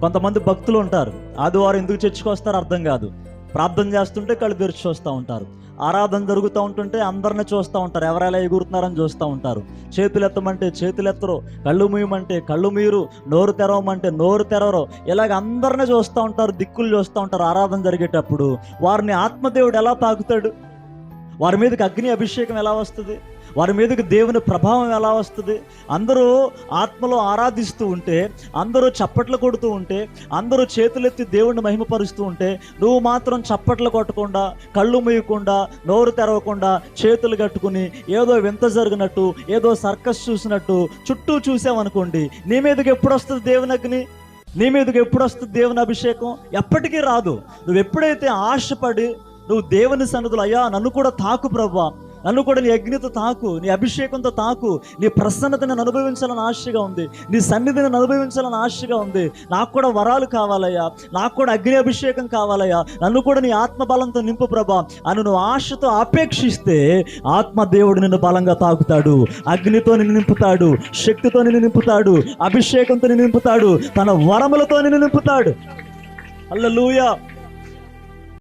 కొంతమంది భక్తులు ఉంటారు. ఆదివారం ఎందుకు చర్చికి వస్తారో అర్థం కాదు. ప్రార్థన చేస్తుంటే కళ్ళు తెరిచి చూస్తూ ఉంటారు. ఆరాధన జరుగుతూ ఉంటుంటే అందరిని చూస్తూ ఉంటారు. ఎవరెలా ఎగురుతున్నారని చూస్తూ ఉంటారు. చేతులు ఎత్తమంటే చేతులు ఎత్తరు. కళ్ళు మూయమంటే కళ్ళు మీరు నోరు తెరవమంటే నోరు తెరవరు. ఇలాగ అందరిని చూస్తూ ఉంటారు. దిక్కులు చూస్తూ ఉంటారు. ఆరాధన జరిగేటప్పుడు వారిని ఆత్మదేవుడు ఎలా తాకుతాడు? వారి మీదకి అగ్ని అభిషేకం ఎలా వస్తుంది? వారి మీదకి దేవుని ప్రభావం ఎలా వస్తుంది? అందరూ ఆత్మలో ఆరాధిస్తూ ఉంటే అందరూ చప్పట్లు కొడుతూ ఉంటే అందరూ చేతులెత్తి దేవుణ్ణి మహిమపరుస్తూ ఉంటే నువ్వు మాత్రం చప్పట్లు కొట్టకుండా కళ్ళు మూయకుండా నోరు తెరవకుండా చేతులు కట్టుకుని ఏదో వింత జరిగినట్టు ఏదో సర్కస్ చూసినట్టు చుట్టూ చూసామనుకోండి నీ మీదకి ఎప్పుడు వస్తుంది దేవుని అగ్ని? నీ మీదకి ఎప్పుడు వస్తుంది దేవుని అభిషేకం? ఎప్పటికీ రాదు. నువ్వు ఎప్పుడైతే ఆశపడి నువ్వు దేవుని సన్నిధులు అయ్యా నన్ను కూడా తాకు ప్రభా నన్ను కూడా నీ అగ్నితో తాకు నీ అభిషేకంతో తాకు. నీ ప్రసన్నతని అనుభవించాలని ఆశగా ఉంది. నీ సన్నిధిని అనుభవించాలని ఆశగా ఉంది. నాకు కూడా వరాలు కావాలయ్యా. నాకు కూడా అగ్ని అభిషేకం కావాలయ్యా. నన్ను కూడా నీ ఆత్మబలంతో నింపు ప్రభా. అని నువ్వు ఆశతో అపేక్షిస్తే ఆత్మ దేవుడు నిన్ను బలంగా తాకుతాడు. అగ్నితో నిన్ను నింపుతాడు. శక్తితో నిన్ను నింపుతాడు. అభిషేకంతో నిన్ను నింపుతాడు. తన వరములతో నిన్ను నింపుతాడు. అల్లెలూయా